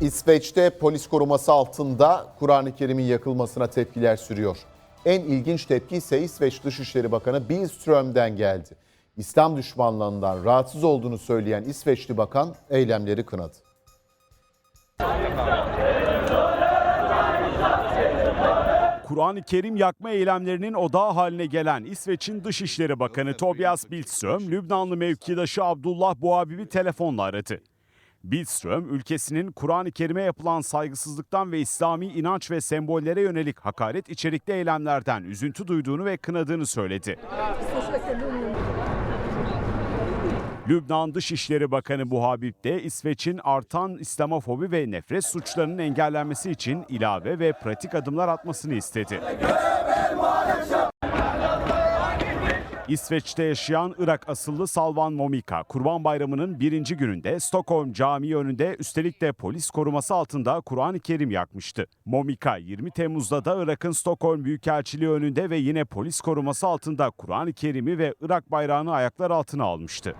İsveç'te polis koruması altında Kur'an-ı Kerim'in yakılmasına tepkiler sürüyor. En ilginç tepki ise İsveç Dışişleri Bakanı Billström'den geldi. İslam düşmanlığından rahatsız olduğunu söyleyen İsveçli bakan eylemleri kınadı. Kur'an-ı Kerim yakma eylemlerinin odağı haline gelen İsveç'in Dışişleri Bakanı Tobias Billström, Lübnanlı mevkidaşı Abdullah Buhabib'i telefonla aradı. Billström, ülkesinin Kur'an-ı Kerim'e yapılan saygısızlıktan ve İslami inanç ve sembollere yönelik hakaret içerikli eylemlerden üzüntü duyduğunu ve kınadığını söyledi. Lübnan Dışişleri Bakanı Buhabib de İsveç'in artan İslamofobi ve nefret suçlarının engellenmesi için ilave ve pratik adımlar atmasını istedi. İsveç'te yaşayan Irak asıllı Salvan Momika, Kurban Bayramı'nın birinci gününde Stockholm Camii önünde üstelik de polis koruması altında Kur'an-ı Kerim yakmıştı. Momika 20 Temmuz'da da Irak'ın Stockholm Büyükelçiliği önünde ve yine polis koruması altında Kur'an-ı Kerim'i ve Irak bayrağını ayaklar altına almıştı.